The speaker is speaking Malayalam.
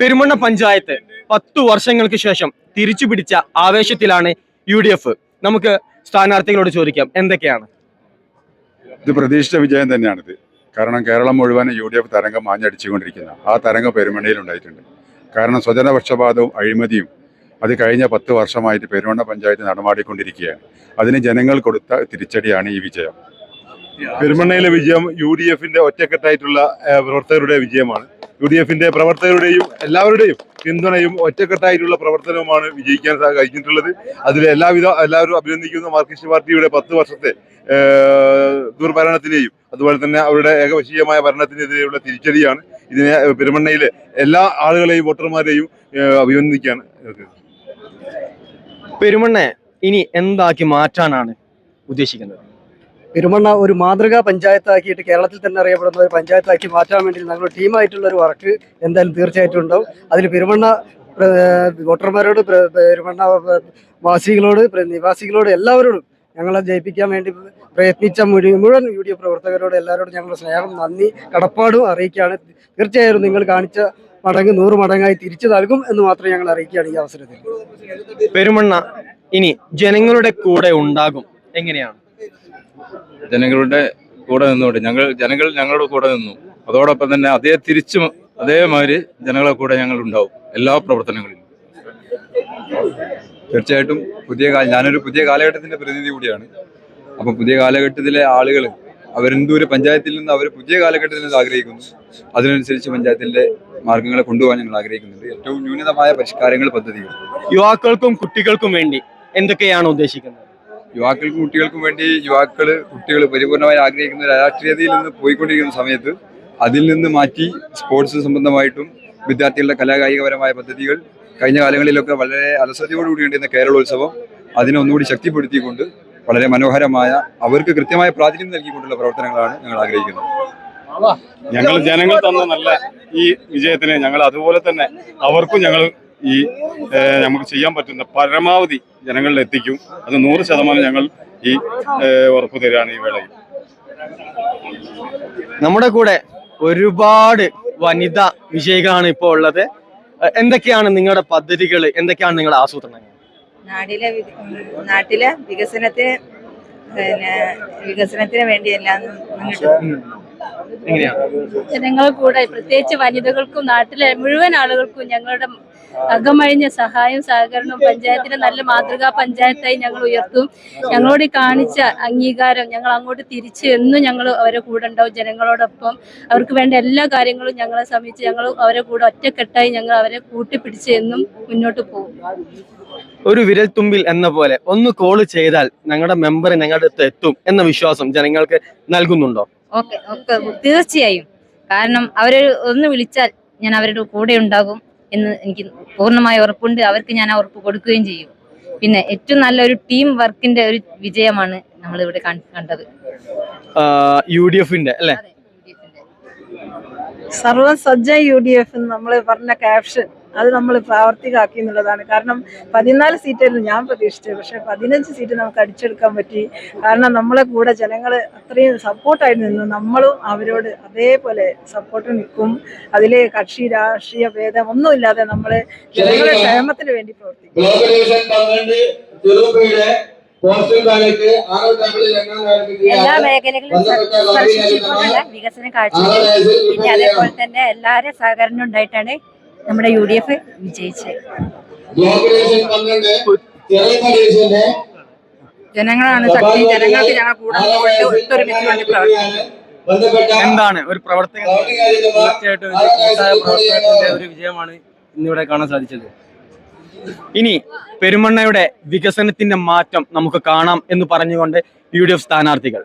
പെരുമണ്ണ പഞ്ചായത്ത് പത്തു വർഷങ്ങൾക്ക് ശേഷം തിരിച്ചു പിടിച്ച ആവേശത്തിലാണ് യു ഡി എഫ്. നമുക്ക് സ്ഥാനാർത്ഥികളോട് ചോദിക്കാം എന്തൊക്കെയാണ്? ഇത് പ്രതീക്ഷിച്ച വിജയം തന്നെയാണ് ഇത് കാരണം കേരളം മുഴുവൻ യു ഡി എഫ് തരംഗം മാഞ്ഞടിച്ചുകൊണ്ടിരിക്കുന്ന ആ തരംഗം പെരുമണ്ണയിൽ ഉണ്ടായിട്ടുണ്ട്. കാരണം സ്വജനപക്ഷപാതവും അഴിമതിയും അത് കഴിഞ്ഞ പത്ത് വർഷമായിട്ട് പെരുമണ്ണ പഞ്ചായത്ത് നടമാടിക്കൊണ്ടിരിക്കുകയാണ്. അതിന് ജനങ്ങൾ കൊടുത്ത തിരിച്ചടിയാണ് ഈ വിജയം. പെരുമണ്ണയിലെ വിജയം യു ഡി എഫിന്റെ ഒറ്റക്കെട്ടായിട്ടുള്ള പ്രവർത്തകരുടെ വിജയമാണ്. യു ഡി എഫിന്റെ പ്രവർത്തകരുടെയും എല്ലാവരുടെയും പിന്തുണയും ഒറ്റക്കെട്ടായിട്ടുള്ള പ്രവർത്തനവുമാണ് വിജയിക്കാൻ കഴിഞ്ഞിട്ടുള്ളത്. അതിൽ എല്ലാവിധ എല്ലാവരും അഭിനന്ദിക്കുന്ന. മാർക്സിസ്റ്റ് പാർട്ടിയുടെ പത്ത് വർഷത്തെ ദുർഭരണത്തിനെയും അതുപോലെ തന്നെ അവരുടെ ഏകപക്ഷീയമായ ഭരണത്തിനെതിരെയുള്ള തിരിച്ചടിയാണ്. ഇതിനെ പെരുമണ്ണയിലെ എല്ലാ ആളുകളെയും വോട്ടർമാരെയും അഭിനന്ദിക്കാൻ പെരുമണ്ണെ ഇനി എന്താക്കി മാറ്റാനാണ് ഉദ്ദേശിക്കുന്നത്? പെരുമണ്ണ ഒരു മാതൃകാ പഞ്ചായത്താക്കിയിട്ട് കേരളത്തിൽ തന്നെ അറിയപ്പെടുന്ന ഒരു പഞ്ചായത്താക്കി മാറ്റാൻ വേണ്ടി ഞങ്ങൾ ടീമായിട്ടുള്ള ഒരു വർക്ക് എന്തായാലും തീർച്ചയായിട്ടും ഉണ്ടാവും. അതിൽ പെരുമണ്ണ വോട്ടർമാരോട് പെരുമണ്ണ വാസികളോട് നിവാസികളോട് എല്ലാവരോടും ഞങ്ങളെ ജയിപ്പിക്കാൻ വേണ്ടി പ്രയത്നിച്ച മുഴു- മുഴുവൻ യു ഡി എഫ് പ്രവർത്തകരോട് എല്ലാവരോടും ഞങ്ങളുടെ സ്നേഹം നന്ദി കടപ്പാടും അറിയിക്കുകയാണ്. തീർച്ചയായും നിങ്ങൾ കാണിച്ച മടങ്ങ് നൂറ് മടങ്ങായി തിരിച്ചു നൽകും എന്ന് മാത്രം ഞങ്ങൾ അറിയിക്കുകയാണ് ഈ അവസരത്തിൽ. പെരുമണ്ണ ഇനി ജനങ്ങളുടെ കൂടെ ഉണ്ടാകും. എങ്ങനെയാണ്? ജനങ്ങളുടെ കൂടെ നിന്നുകൊണ്ട് ഞങ്ങൾ ജനങ്ങൾ ഞങ്ങളുടെ കൂടെ നിന്നു. അതോടൊപ്പം തന്നെ അതേ തിരിച്ചും അതേമാതിരി ജനങ്ങളെ കൂടെ ഞങ്ങൾ ഉണ്ടാവും എല്ലാ പ്രവർത്തനങ്ങളിലും. തീർച്ചയായിട്ടും പുതിയ ഞാനൊരു പുതിയ കാലഘട്ടത്തിന്റെ പ്രതിനിധി കൂടിയാണ്. അപ്പം പുതിയ കാലഘട്ടത്തിലെ ആളുകൾ അവരെന്തൂര് പഞ്ചായത്തിൽ നിന്ന് അവർ പുതിയ കാലഘട്ടത്തിൽ നിന്ന് ആഗ്രഹിക്കുന്നു അതിനനുസരിച്ച് പഞ്ചായത്തിന്റെ മാർഗങ്ങളെ കൊണ്ടുപോകാൻ ഞങ്ങൾ ആഗ്രഹിക്കുന്നുണ്ട്. ഏറ്റവും ന്യൂനതമായ പരിഷ്കാരങ്ങൾ പദ്ധതികൾ. യുവാക്കൾക്കും കുട്ടികൾക്കും വേണ്ടി എന്തൊക്കെയാണ് ഉദ്ദേശിക്കുന്നത്? യുവാക്കൾക്കും കുട്ടികൾക്കും വേണ്ടി യുവാക്കൾ കുട്ടികൾ പരിപൂർണമായി ആഗ്രഹിക്കുന്ന രാഷ്ട്രീയതയിൽ നിന്ന് പോയിക്കൊണ്ടിരിക്കുന്ന സമയത്ത് അതിൽ നിന്ന് മാറ്റി സ്പോർട്സ് സംബന്ധമായിട്ടും വിദ്യാർത്ഥികളുടെ കലാകായികപരമായ പദ്ധതികൾ കഴിഞ്ഞ കാലങ്ങളിലൊക്കെ വളരെ അലസതയോടുകൂടി കേരളോത്സവം. അതിനെ ഒന്നുകൂടി ശക്തിപ്പെടുത്തിക്കൊണ്ട് വളരെ മനോഹരമായ അവർക്ക് കൃത്യമായ പ്രാതിനിധ്യം നൽകിക്കൊണ്ടുള്ള പ്രവർത്തനങ്ങളാണ് ഞങ്ങൾ ആഗ്രഹിക്കുന്നത്. ഞങ്ങൾ ജനങ്ങൾ തന്ന നല്ല ഈ വിജയത്തിന് ഞങ്ങൾ അതുപോലെ തന്നെ അവർക്കും ഞങ്ങൾ ഈ നമുക്ക് ചെയ്യാൻ പറ്റുന്ന പരമാവധി ജനങ്ങളിൽ എത്തിക്കും. അത് നൂറ് ശതമാനം ഞങ്ങൾ ഈ ഉറപ്പ് തരികയാണ് ഈ വേളയിൽ. നമ്മുടെ കൂടെ ഒരുപാട് വനിതാ വിജയികളാണ് ഇപ്പോൾ ഉള്ളത്. എന്തൊക്കെയാണ് നിങ്ങളുടെ പദ്ധതികൾ? എന്തൊക്കെയാണ് നിങ്ങളുടെ ആസൂത്രണങ്ങൾ നാട്ടിലെ നാട്ടിലെ വികസനത്തിന് പിന്നെ വികസനത്തിന് വേണ്ടിയെല്ലാം മുന്നിട്ട് ജനങ്ങൾ കൂടെ പ്രത്യേകിച്ച് വനിതകൾക്കും നാട്ടിലെ മുഴുവൻ ആളുകൾക്കും ഞങ്ങളുടെ അകമഴിഞ്ഞ സഹായവും സഹകരണവും പഞ്ചായത്തിന്റെ നല്ല മാതൃകാ പഞ്ചായത്തായി ഞങ്ങൾ ഉയർത്തും. ഞങ്ങളോട് കാണിച്ച അംഗീകാരം ഞങ്ങൾ അങ്ങോട്ട് തിരിച്ച് എന്നും ഞങ്ങൾ അവരെ കൂടെ ഉണ്ടാവും ജനങ്ങളോടൊപ്പം. അവർക്ക് വേണ്ട എല്ലാ കാര്യങ്ങളും ഞങ്ങളെ സമീപിച്ച് ഞങ്ങൾ അവരെ കൂടെ ഒറ്റക്കെട്ടായി ഞങ്ങൾ അവരെ കൂട്ടിപ്പിടിച്ച് എന്നും മുന്നോട്ട് പോകും. ഒരു വിരൽ തുമ്പിൽ എന്ന പോലെ ഒന്ന് കോൾ ചെയ്താൽ ഞങ്ങളുടെ മെമ്പർ ഞങ്ങളുടെ അടുത്ത് എത്തും എന്ന വിശ്വാസം ജനങ്ങൾക്ക് നൽകുന്നുണ്ടോ? ഓക്കെ ഒക്കെ തീർച്ചയായും. കാരണം അവരൊരു ഒന്ന് വിളിച്ചാൽ ഞാൻ അവരുടെ കൂടെ ഉണ്ടാകും എന്ന് എനിക്ക് പൂർണമായ ഉറപ്പുണ്ട്. അവർക്ക് ഞാൻ ആ ഉറപ്പ് കൊടുക്കുകയും ചെയ്യും. പിന്നെ ഏറ്റവും നല്ലൊരു ടീം വർക്കിന്റെ ഒരു വിജയമാണ് നമ്മൾ ഇവിടെ കണ്ടത്. യു ഡി എഫിന്റെ അല്ലെ സർവസജ്ജ യു ഡി എഫ് നമ്മൾ പറഞ്ഞ ക്യാപ്ഷൻ അത് നമ്മൾ പ്രാവർത്തികമാക്കി എന്നുള്ളതാണ്. കാരണം പതിനാല് സീറ്റായിരുന്നു ഞാൻ പ്രതീക്ഷിച്ചത്. പക്ഷെ പതിനഞ്ച് സീറ്റ് നമുക്ക് അടിച്ചെടുക്കാൻ പറ്റി. കാരണം നമ്മളെ കൂടെ ജനങ്ങൾ അത്രയും സപ്പോർട്ടായി നിന്നു നമ്മളും അവരോട് അതേപോലെ സപ്പോർട്ട് നിൽക്കും. അതിൽ കക്ഷി രാഷ്ട്രീയ ഭേദം ഒന്നുമില്ലാതെ നമ്മൾ ജനങ്ങളുടെ ക്ഷേമത്തിന് വേണ്ടി പ്രവർത്തിക്കും. എല്ലാ മേഖലകളിലും വികസനം കാഴ്ചവെച്ചു പിന്നെ അതേപോലെ തന്നെ എല്ലാരും സഹകരണം ഉണ്ടായിട്ടാണ് നമ്മുടെ യു ഡി എഫ് വിജയിച്ച് ജനങ്ങളാണ് ശക്തി ജനങ്ങൾക്ക് ഞങ്ങൾ കൂടെ ഒത്തൊരുമിച്ച് വേണ്ടി പ്രവർത്തിക്കും എന്താണ്? ഒരു പ്രവർത്തകൻ തീർച്ചയായിട്ടും പ്രവർത്തനത്തിന്റെ ഒരു വിജയമാണ് ഇന്നിവിടെ കാണാൻ സാധിച്ചത്. ഇനി പെരുമണ്ണയുടെ വികസനത്തിന്റെ മാറ്റം നമുക്ക് കാണാം എന്ന് പറഞ്ഞുകൊണ്ട് യു ഡി എഫ് സ്ഥാനാർത്ഥികൾ.